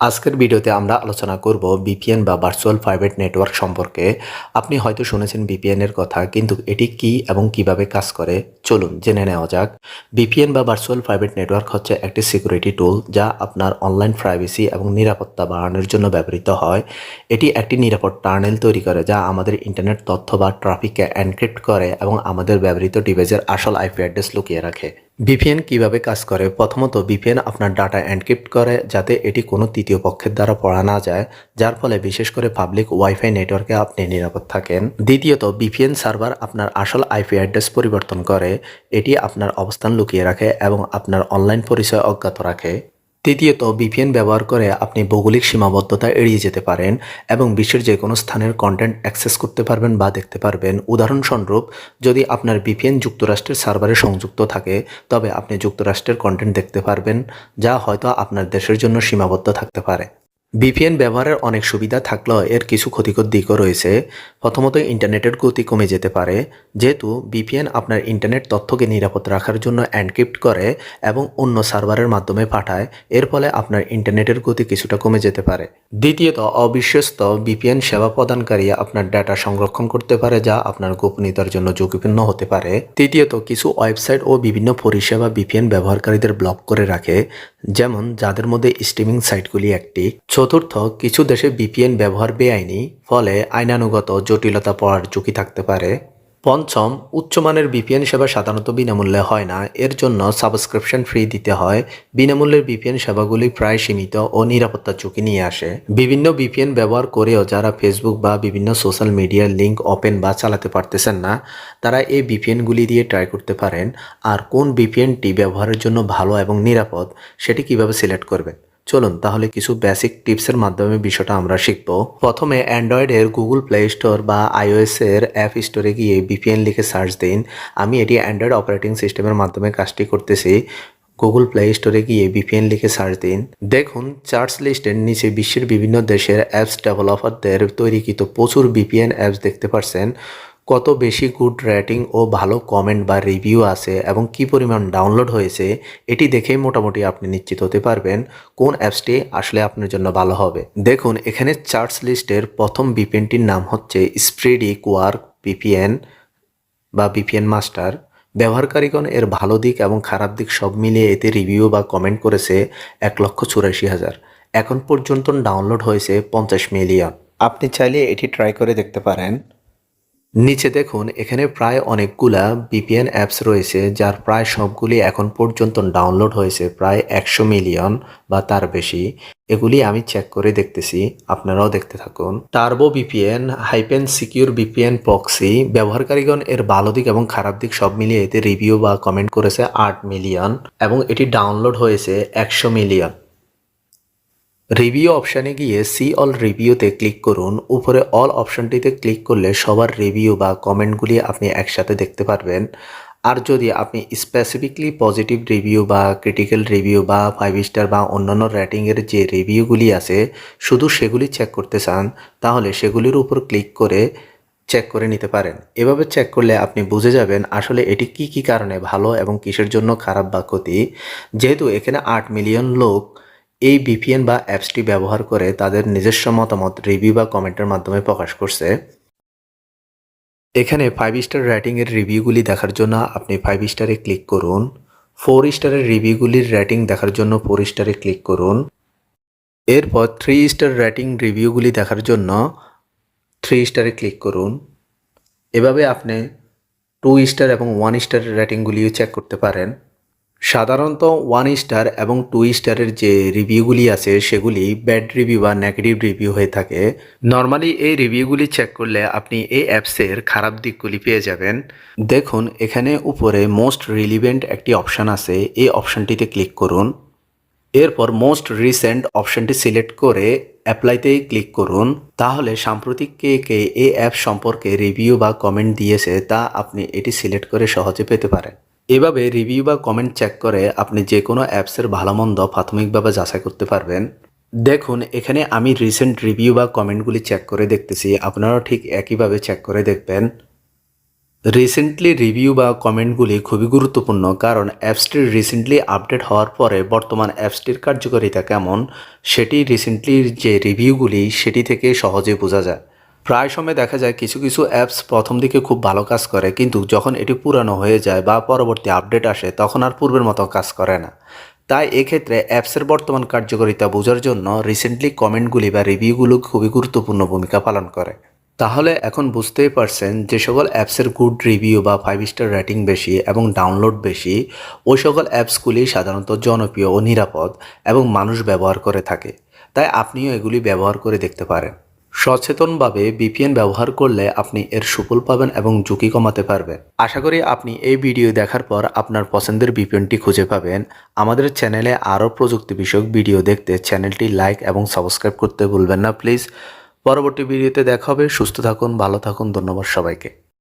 আজকের ভিডিওতে আমরা আলোচনা করব বিপিএন বা ভার্চুয়াল প্রাইভেট নেটওয়ার্ক সম্পর্কে। আপনি হয়তো শুনেছেন বিপিএন এর কথা, কিন্তু এটি কি এবং কীভাবে কাজ করে? চলুন জেনে নেওয়া যাক। বিপিএন বা ভার্চুয়াল প্রাইভেট নেটওয়ার্ক হচ্ছে একটি সিকিউরিটি টুল যা আপনার অনলাইন প্রাইভেসি এবং নিরাপত্তা বাড়ানোর জন্য ব্যবহৃত হয়। এটি একটি নিরাপদ টার্নেল তৈরি করে যা আমাদের ইন্টারনেট তথ্য বা ট্রাফিককে এনক্রিপ্ট করে এবং আমাদের ব্যবহৃত ডিভাইসের আসল আইপি অ্যাড্রেস লুকিয়ে রাখে। ভিপিএন কীভাবে কাজ করে? প্রথমত বিপিএন আপনার ডাটা এনক্রিপ্ট করে যাতে এটি কোনো তৃতীয় পক্ষের দ্বারা পড়া না যায়, যার ফলে বিশেষ করে পাবলিক ওয়াইফাই নেটওয়ার্কে আপনি নিরাপদ থাকেন। দ্বিতীয়ত বিপিএন সার্ভার আপনার আসল আইপি অ্যাড্রেস পরিবর্তন করে, এটি আপনার অবস্থান লুকিয়ে রাখে এবং আপনার অনলাইন পরিচয় অজ্ঞাত রাখে। তৃতীয়ত বিপিএন ব্যবহার করে আপনি ভৌগোলিক সীমাবদ্ধতা এড়িয়ে যেতে পারেন এবং বিশ্বের যে কোনো স্থানের কন্টেন্ট অ্যাক্সেস করতে পারবেন বা দেখতে পারবেন। উদাহরণস্বরূপ, যদি আপনার বিপিএন যুক্তরাষ্ট্রের সার্ভারে সংযুক্ত থাকে, তবে আপনি যুক্তরাষ্ট্রের কন্টেন্ট দেখতে পারবেন, যা হয়তো আপনার দেশের জন্য সীমাবদ্ধ থাকতে পারে। ভিপিএন ব্যবহারের অনেক সুবিধা থাকলেও এর কিছু ক্ষতিকর দিকও রয়েছে। প্রথমত, ইন্টারনেটের গতি কমে যেতে পারে। যেহেতু ভিপিএন আপনার ইন্টারনেট তথ্যকে নিরাপদ রাখার জন্য এনক্রিপ্ট করে এবং অন্য সার্ভারের মাধ্যমে পাঠায়, এর ফলে আপনার ইন্টারনেটের গতি কিছুটা কমে যেতে পারে। দ্বিতীয়ত, অবিশ্বস্ত ভিপিএন সেবা প্রদানকারী আপনার ডাটা সংরক্ষণ করতে পারে, যা আপনার গোপনীয়তার জন্য ঝুঁকিপূর্ণ হতে পারে। তৃতীয়ত, কিছু ওয়েবসাইট ও বিভিন্ন পরিষেবা ভিপিএন ব্যবহারকারীদের ব্লক করে রাখে যেমন যাদের মধ্যে স্ট্রিমিং সাইটগুলি একটি, চতুর্থ কিছু দেশে বিপিএন ব্যবহার বেআইনি, ফলে আইনানুগত জটিলতা পড়ার ঝুঁকি থাকতে পারে। পঞ্চম, উচ্চমানের বিপিএন সেবা সাধারণত বিনামূল্যে হয় না। এর জন্য সাবস্ক্রিপশন ফ্রি দিতে হয়। বিনামূল্যের বিপিএন সেবাগুলি প্রায় সীমিত ও নিরাপত্তা ঝুঁকি নিয়ে আসে। বিভিন্ন বিপিএন ব্যবহার করেও যারা ফেসবুক বা বিভিন্ন সোশ্যাল মিডিয়ার লিঙ্ক ওপেন বা চালাতে পারতেছেন না, তারা এই বিপিএনগুলি দিয়ে ট্রাই করতে পারেন। আর কোন বিপিএনটি ব্যবহারের জন্য ভালো এবং নিরাপদ, সেটি কীভাবে সিলেক্ট করবেন? চলুন তাহলে কিছু বেসিক টিপসের মাধ্যমে বিষয়টা আমরা শিখব। প্রথমে অ্যান্ড্রয়েডের গুগল প্লে স্টোর বা আইওএস এর অ্যাপ স্টোরে গিয়ে বিপিএন লিখে সার্চ দিন। আমি এটি অ্যান্ড্রয়েড অপারেটিং সিস্টেমের মাধ্যমে কাজটি করতেছি। গুগল প্লে স্টোরে গিয়ে বিপিএন লিখে সার্চ দিন। দেখুন চার্টস লিস্টের নিচে বিশ্বের বিভিন্ন দেশের অ্যাপস ডেভেলপারদের তৈরিকৃত প্রচুর বিপিএন অ্যাপস দেখতে পারছেন। কত বেশি গুড রেটিং ও ভালো কমেন্ট বা রিভিউ আছে এবং কি পরিমাণ ডাউনলোড হয়েছে, এটি দেখেই মোটামুটি আপনি নিশ্চিত হতে পারবেন কোন অ্যাপসটি আসলে আপনার জন্য ভালো হবে। দেখুন, এখানে চার্টস লিস্টের প্রথম বিপিএনটির নাম হচ্ছে স্প্রেডি কোয়ার্ক বিপিএন বা বিপিএন মাস্টার ব্যবহারকারীগণ এর ভালো দিক এবং খারাপ দিক সব মিলিয়ে এতে রিভিউ বা কমেন্ট করেছে এক লক্ষ চুরাশি হাজার। এখন পর্যন্ত ডাউনলোড হয়েছে পঞ্চাশ মিলিয়ন আপনি চাইলে এটি ট্রাই করে দেখতে পারেন। নিচে দেখুন, এখানে প্রায় অনেকগুলা বিপিএন অ্যাপস রয়েছে, যার প্রায় সবগুলি এখন পর্যন্ত ডাউনলোড হয়েছে, প্রায় একশো মিলিয়ন বা তার বেশি। এগুলি আমি চেক করে দেখতেছি, আপনারাও দেখতে থাকুন। Turbo VPN hyphen secure VPN proxy ব্যবহারকারীগণ এর ভালো দিক এবং খারাপ দিক সব মিলিয়ে এতে রিভিউ বা কমেন্ট করেছে আট মিলিয়ন এবং এটি ডাউনলোড হয়েছে একশো মিলিয়ন রিভিউ অপশানে গিয়ে সি অল রিভিউতে ক্লিক করুন। উপরে অল অপশানটিতে ক্লিক করলে সবার রিভিউ বা কমেন্টগুলি আপনি একসাথে দেখতে পারবেন। আর যদি আপনি স্পেসিফিকলি পজিটিভ রিভিউ বা ক্রিটিক্যাল রিভিউ বা ফাইভ স্টার বা অন্যান্য রেটিংয়ের যে রিভিউগুলি আছে, শুধু সেগুলি চেক করতে চান, তাহলে সেগুলির উপর ক্লিক করে চেক করে নিতে পারেন। এভাবে চেক করলে আপনি বুঝে যাবেন আসলে এটি কি কি কারণে ভালো এবং কিসের জন্য খারাপ বা ক্ষতি। যেহেতু এখানে আট মিলিয়ন লোক এই বিপিএন বা অ্যাপসটি ব্যবহার করে তাদের নিজস্ব মতামত রিভিউ বা কমেন্টের মাধ্যমে প্রকাশ করছে। এখানে ফাইভ স্টার রেটিংয়ের রিভিউগুলি দেখার জন্য আপনি ফাইভ স্টারে ক্লিক করুন। ফোর স্টারের রিভিউগুলির রেটিং দেখার জন্য ফোর স্টারে ক্লিক করুন। এরপর থ্রি স্টার রেটিং রিভিউগুলি দেখার জন্য থ্রি স্টারে ক্লিক করুন। এভাবে আপনি টু স্টার এবং ওয়ান স্টারের রেটিংগুলিও চেক করতে পারেন। সাধারণত ওয়ান স্টার এবং টু স্টারের যে রিভিউগুলি আছে, সেগুলি ব্যাড রিভিউ বা নেগেটিভ রিভিউ হয়ে থাকে। নর্মালি এই রিভিউগুলি চেক করলে আপনি এই অ্যাপসের খারাপ দিকগুলি পেয়ে যাবেন। দেখুন, এখানে উপরে মোস্ট রিলিভেন্ট একটি অপশান আছে, এই অপশানটিতে ক্লিক করুন। এরপর মোস্ট রিসেন্ট অপশনটি সিলেক্ট করে অ্যাপ্লাইতেই ক্লিক করুন। তাহলে সাম্প্রতিক কে কে এই অ্যাপ সম্পর্কে রিভিউ বা কমেন্ট দিয়েছে, তা আপনি এটি সিলেক্ট করে সহজে পেতে পারেন। এভাবে রিভিউ বা কমেন্ট চেক করে আপনি যে কোনো অ্যাপসের ভালো মন্দ প্রাথমিকভাবে যাচাই করতে পারবেন। দেখুন, এখানে আমি রিসেন্ট রিভিউ বা কমেন্টগুলি চেক করে দেখতেছি। আপনারাও ঠিক একইভাবে চেক করে দেখবেন। রিসেন্টলি রিভিউ বা কমেন্টগুলি খুবই গুরুত্বপূর্ণ কারণ অ্যাপসটির রিসেন্টলি আপডেট হওয়ার পরে বর্তমান অ্যাপসটির কার্যকারিতা কেমন, সেটি রিসেন্টলি যে রিভিউগুলি সেটি থেকে সহজে বোঝা যায়। প্রায় সময় দেখা যায় কিছু কিছু অ্যাপস প্রথম দিকে খুব ভালো কাজ করে, কিন্তু যখন এটি পুরানো হয়ে যায় বা পরবর্তী আপডেট আসে, তখন আর পূর্বের মতো কাজ করে না। তাই এক্ষেত্রে অ্যাপসের বর্তমান কার্যকারিতা বোঝার জন্য রিসেন্টলি কমেন্টগুলি বা রিভিউগুলো খুবই গুরুত্বপূর্ণ ভূমিকা পালন করে। তাহলে এখন বুঝতেই পারছেন যে সকল অ্যাপসের গুড রিভিউ বা ফাইভ স্টার রেটিং বেশি এবং ডাউনলোড বেশি, ওই সকল অ্যাপসগুলি সাধারণত জনপ্রিয় ও নিরাপদ এবং মানুষ ব্যবহার করে থাকে। তাই আপনিও এগুলি ব্যবহার করে দেখতে পারেন। সচেতনভাবে বিপিএন ব্যবহার করলে আপনি এর সুফল পাবেন এবং ঝুঁকি কমাতে পারবেন। আশা করি আপনি এই ভিডিও দেখার পর আপনার পছন্দের বিপিএনটি খুঁজে পাবেন। আমাদের চ্যানেলে আরও প্রযুক্তি বিষয়ক ভিডিও দেখতে চ্যানেলটি লাইক এবং সাবস্ক্রাইব করতে ভুলবেন না, প্লিজ। পরবর্তী ভিডিওতে দেখা হবে। সুস্থ থাকুন, ভালো থাকুন। ধন্যবাদ সবাইকে।